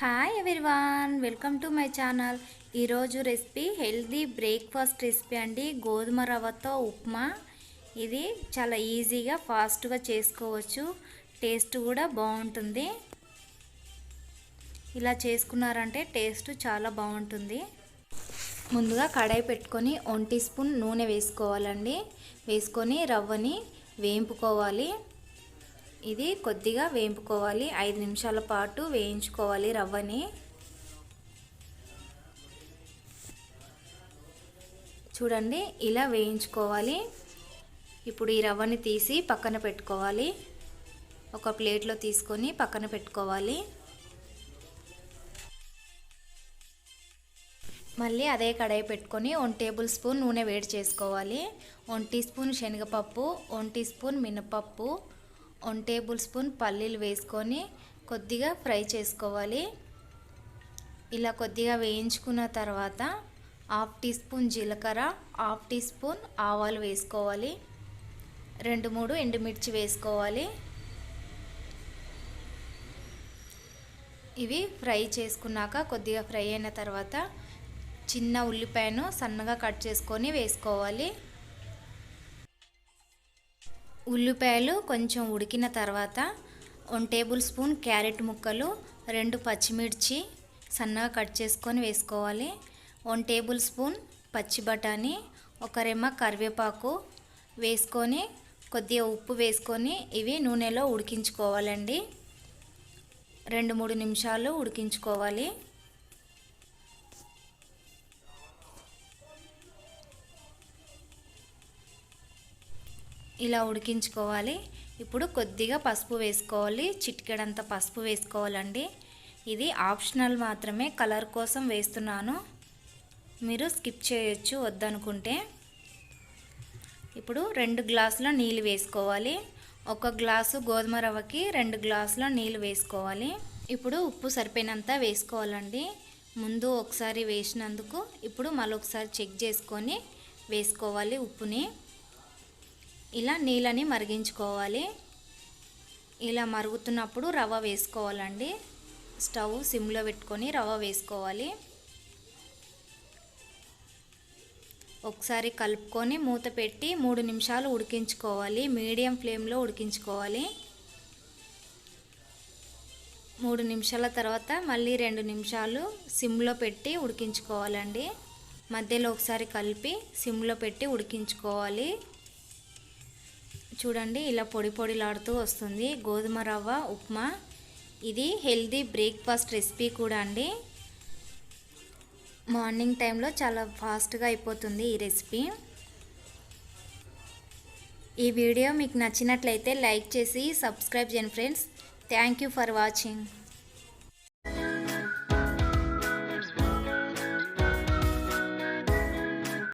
Hi everyone welcome to my channel ఈరోజు recipe healthy breakfast recipe అండి. గోధుమ రవ్వతో ఉప్మా. ఇది చాలా ఈజీగా ఫాస్ట్గా చేసుకోవచ్చు. టేస్ట్ కూడా బాగుంటుంది. ఇలా చేసుకున్నారంటే టేస్ట్ చాలా బాగుంటుంది. ముందుగా కడాయి పెట్టుకొని వన్ టీ స్పూన్ నూనె వేసుకోవాలండి. వేసుకొని రవ్వని వేయింపుకోవాలి ఇది కొద్దిగా వేయింపుకోవాలి ఐదు నిమిషాల పాటు వేయించుకోవాలి రవ్వని. చూడండి ఇలా వేయించుకోవాలి. ఇప్పుడు ఈ రవ్వని తీసి పక్కన పెట్టుకోవాలి. ఒక ప్లేట్లో తీసుకొని పక్కన పెట్టుకోవాలి. మళ్ళీ అదే కడాయి పెట్టుకొని వన్ టేబుల్ స్పూన్ నూనె వేడి చేసుకోవాలి. వన్ టీ స్పూన్ శనగపప్పు వన్ టీ స్పూన్ మినపప్పు వన్ టేబుల్ స్పూన్ పల్లీలు వేసుకొని కొద్దిగా ఫ్రై చేసుకోవాలి. ఇలా కొద్దిగా వేయించుకున్న తర్వాత హాఫ్ టీ స్పూన్ జీలకర్ర హాఫ్ టీ స్పూన్ ఆవాలు వేసుకోవాలి. రెండు మూడు ఎండుమిర్చి వేసుకోవాలి. ఇవి ఫ్రై చేసుకున్నాక కొద్దిగా ఫ్రై అయిన తర్వాత చిన్న ఉల్లిపాయను సన్నగా కట్ చేసుకొని వేసుకోవాలి. ఉల్లిపాయలు కొంచెం ఉడికిన తర్వాత వన్ టేబుల్ స్పూన్ క్యారెట్ ముక్కలు రెండు పచ్చిమిర్చి సన్నగా కట్ చేసుకొని వేసుకోవాలి. వన్ టేబుల్ స్పూన్ పచ్చి బఠానీ ఒక రెమ్మ కరివేపాకు వేసుకొని కొద్దిగా ఉప్పు వేసుకొని ఇవి నూనెలో ఉడికించుకోవాలండి. రెండు మూడు నిమిషాలు ఉడికించుకోవాలి. ఇలా ఉడికించుకోవాలి. ఇప్పుడు కొద్దిగా పసుపు వేసుకోవాలి. చిటికెడంత పసుపు వేసుకోవాలండి. ఇది ఆప్షనల్ మాత్రమే కలర్ కోసం వేస్తున్నాను. మీరు స్కిప్ చేయొచ్చు వద్దనుకుంటే. ఇప్పుడు రెండు గ్లాసుల నీళ్ళు వేసుకోవాలి. ఒక గ్లాసు గోధుమ రవ్వకి రెండు గ్లాసుల నీళ్ళు వేసుకోవాలి. ఇప్పుడు ఉప్పు సరిపోయినంత వేసుకోవాలండి. ముందు ఒకసారి వేసినందుకు ఇప్పుడు మరొకసారి చెక్ చేసుకొని వేసుకోవాలి ఉప్పుని. ఇలా నీళ్ళని మరిగించుకోవాలి. ఇలా మరుగుతున్నప్పుడు రవ్వ వేసుకోవాలండి. స్టవ్ సిమ్లో పెట్టుకొని రవ్వ వేసుకోవాలి. ఒకసారి కలుపుకొని మూత పెట్టి మూడు నిమిషాలు ఉడికించుకోవాలి. మీడియం ఫ్లేమ్లో ఉడికించుకోవాలి. మూడు నిమిషాల తర్వాత మళ్ళీ రెండు నిమిషాలు సిమ్లో పెట్టి ఉడికించుకోవాలండి. మధ్యలో ఒకసారి కలిపి సిమ్లో పెట్టి ఉడికించుకోవాలి. చూడండి ఇలా పొడి పొడిలాడుతూ వస్తుంది. గోధుమ రవ్వ ఉప్మా. ఇది హెల్దీ బ్రేక్ఫాస్ట్ రెసిపీ కూడా అండి. మార్నింగ్ టైంలో చాలా ఫాస్ట్గా అయిపోతుంది ఈ రెసిపీ. ఈ వీడియో మీకు నచ్చినట్లయితే లైక్ చేసి సబ్స్క్రైబ్ చేయండి friends. Thank you for watching.